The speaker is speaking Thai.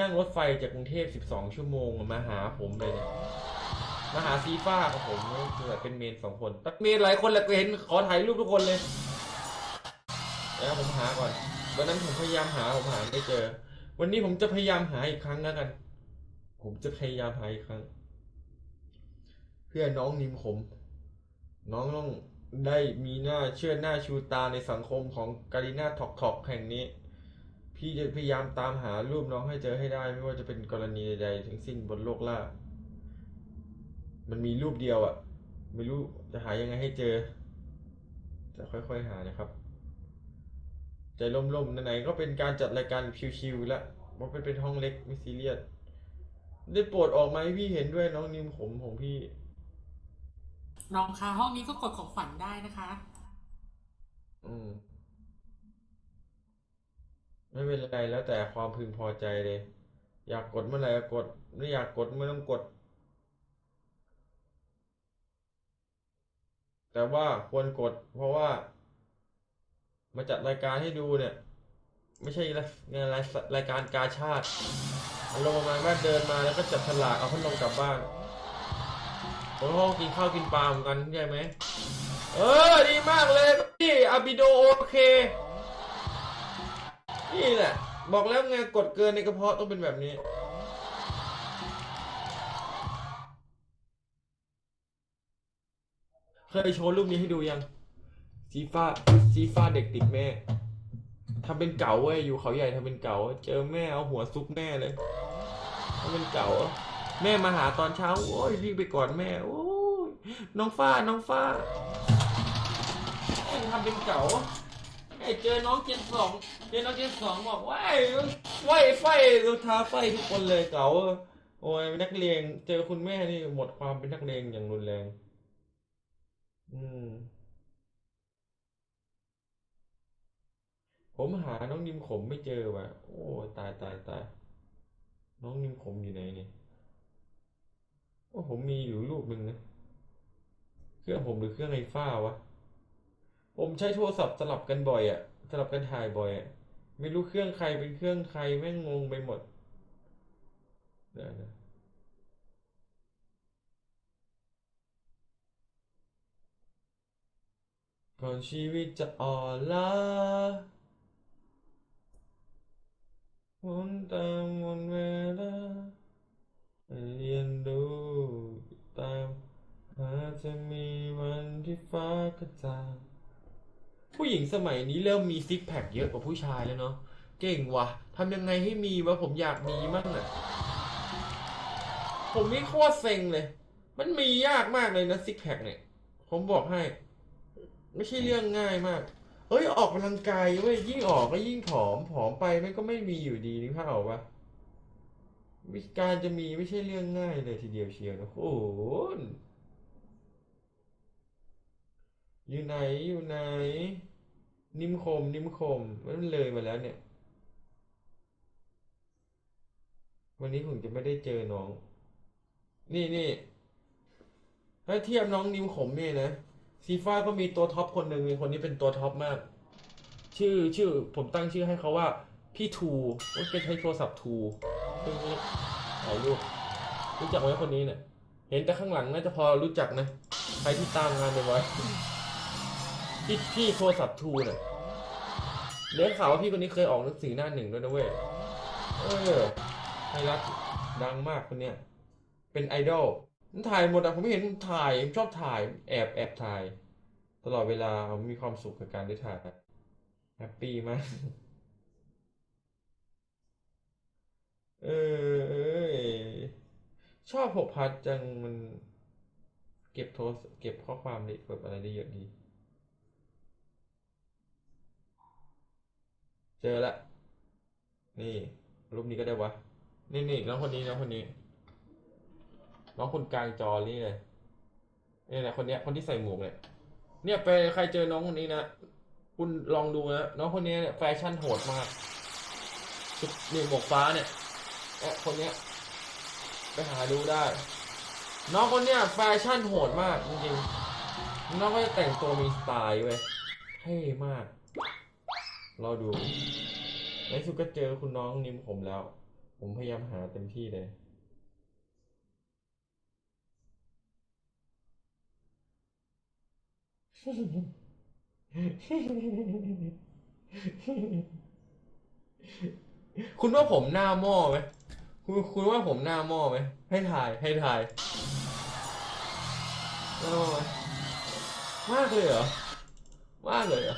นั่งรถไฟจากกรุงเทพ 12 ชั่วโมงมาหาผมเลยเนี่ยมาหาซีฟ้ากับผมคือแบบเป็นเมนสองคนแต่เมนหลายคนแหละเห็นขอถ่ายรูปทุกคนเลยแล้วผมหาก่อน วันนั้นผมพยายามหาผมหาไม่เจอ วันนี้ผมจะพยายามหาอีกครั้งแล้วกัน ผมจะพยายามหาอีกครั้ง เพื่อน้องนิมขมน้องต้องได้มีหน้าเชื่อหน้าชูตาในสังคมของการีนาท็อกท็อกแห่งนี้ พี่จะพยายามตามหารูปน้องให้เจอให้ได้ ไม่ว่าจะเป็นกรณีใดๆทั้งสิ้นบนโลกล่า มันมีรูปเดียวอะ่ะ ไม่รู้จะหายังไงให้เจอ จะค่อยๆหานะครับ ใจล่มๆไหนๆก็เป็นการจัดรายการชิวๆแล้วเพราะเป็นเป็นห้องเล็กไม่ซีเรียสได้โปรดออกมาให้พี่เห็นด้วยน้องนิมผมของพี่ น้องคะห้องนี้ก็กดของขวัญได้นะคะ อืม ไม่เป็นไรแล้วแต่ความพึงพอใจเลย อยากกดเมื่อไหร่ก็กด ไม่อยากกดไม่ต้องกด แต่ว่าควรกด เพราะว่า มาจัดรายการให้ดูเนี่ย ไม่ใช่รายงานรายรายการกาชาติอารมณ์ประมาณว่าเดินมาแล้วก็จับฉลากเอาพัดลมกลับบ้านผมก็กินข้าวกินปลาเหมือนกันใช่ไหมเออดีมากเลยพี่อาบิโดโอเค นี่แหละ บอกแล้วไงกดเกินในกระเพาะต้องเป็นแบบนี้ เคยโชว์รูปนี้ให้ดูยังซีฟ้าซีฟ้าเด็กติดแม่ทำเป็นเก๋าเว้ยอยู่เขาใหญ่ทำเป็นเก๋าเจอแม่เอาหัวซุกแม่เลยทำเป็นเก๋าแม่มาหาตอนเช้า โอ้ยรีบไปก่อดแม่ โอ้ยน้องฟ้าน้องฟ้าทำเป็นเก๋า ไอ้เจอน้องเจนสองเจอน้องเจนสองบอกว้ายไฟไฟดูทาไฟทุกคนเลยเก๋าโอ้ยนักเลงเจอคุณแม่นี่หมดความเป็นนักเลงอย่างรุนแรง อืม ผมหาน้องนิมขมไม่เจอว่ะ โอ้ตายตายตายน้องนิมขมอยู่ไหนเนี่ยโอ้ผมมีอยู่รูปหนึ่งนะเครื่องผมหรือเครื่องไอ้ฟ้าวะ ผมใช้โทรศัพท์สลับกันบ่อยอะสลับกันถ่ายบ่อยอะไม่รู้เครื่องใครเป็นเครื่องใครแม่งงงไปหมดเดี๋ยวนะก่อนชีวิตจะอ่อนล้าหมุนตามวนเวลาเรียนรู้ตามหาจะมีวันที่ฟ้ากระจ่าง ผู้หญิงสมัยนี้เริ่มมีซิกแพคเยอะกว่าผู้ชายแล้วเนาะเก่งวะทำยังไงให้มีวะผมอยากมีมั่งอะผมนี่โคตรเซ็งเลย มันมียากมากเลยนะซิกแพคเนี่ย ผมบอกให้ ไม่ใช่เรื่องง่ายมากเฮ้ยออกกำลังกายเว้ยยิ่งออกก็ยิ่งผอมผอมไปมันก็ไม่มีอยู่ดีนึกภาพออกปะการจะมีไม่ใช่เรื่องง่ายเลยทีเดียวเชียวนะโอ้โห อยู่ไหนอยู่ไหน นิมคม นิมคม มันเลยมาแล้วเนี่ย วันนี้ผมจะไม่ได้เจอน้อง นี่นี่ถ้าเทียบน้องนิมขมเนี่ยนะซีฟ้าก็มีตัวท็อปคนหนึ่งมีคนนี้เป็นตัวท็อปมาก ชื่อชื่อ ผมตั้งชื่อให้เขาว่า พี่ทูว่าเป็นใช้โทรศัพท์ทูซึ่งถ่ายรูปรู้จักไหมคนนี้เนี่ยเห็นแต่ข้างหลังน่าจะพอรู้จักนะ ใครที่ตามงานไปไว้ พี่พี่โทรศัพท์ทูเนี่ยเลี้ยงข่าวว่าพี่คนนี้เคยออกหนังสือหน้าหนึ่งด้วยนะเว้ย เออไทยรัฐดังมากคนเนี้ย เป็นไอดอลถ่ายหมดอะผมไม่เห็นถ่ายชอบถ่าย แอบแอบถ่าย ตลอดเวลาผมมีความสุขกับการได้ถ่ายแฮปปี้มากเออเอ้ยชอบหกพัดจังมัน เก็บโทรเก็บข้อความได้แบบอะไรได้เยอะดี เจอละ นี่ รูปนี้ก็ได้วะ นี่นี่น้องคนนี้น้องคนนี้ น้องคนกลางจอนี่เลยนี่แหละคนเนี้ยคนที่ใส่หมวกเนี่ยเนี่ยไปใครเจอน้องคนนี้นะคุณลองดูนะน้องคนนี้เนี่ยแฟชั่นโหดมากชุดนี่หมวกฟ้าเนี่ยเอ๊ะคนเนี้ยไปหาดูได้ น้องคนเนี้ยแฟชั่นโหดมากจริงๆน้องก็จะแต่งตัวมีสไตล์เว้ยเท่มาก รอดู ในสุดก็เจอคุณน้องนิมผมแล้ว ผมพยายามหาเต็มที่เลย คุณว่าผมหน้าหม้อไหมคุณคุณว่าผมหน้าหม้อไหม ให้ถ่าย ให้ถ่ายหน้าหม้อไหมมากเลยเหรอ มากเลยเหรอ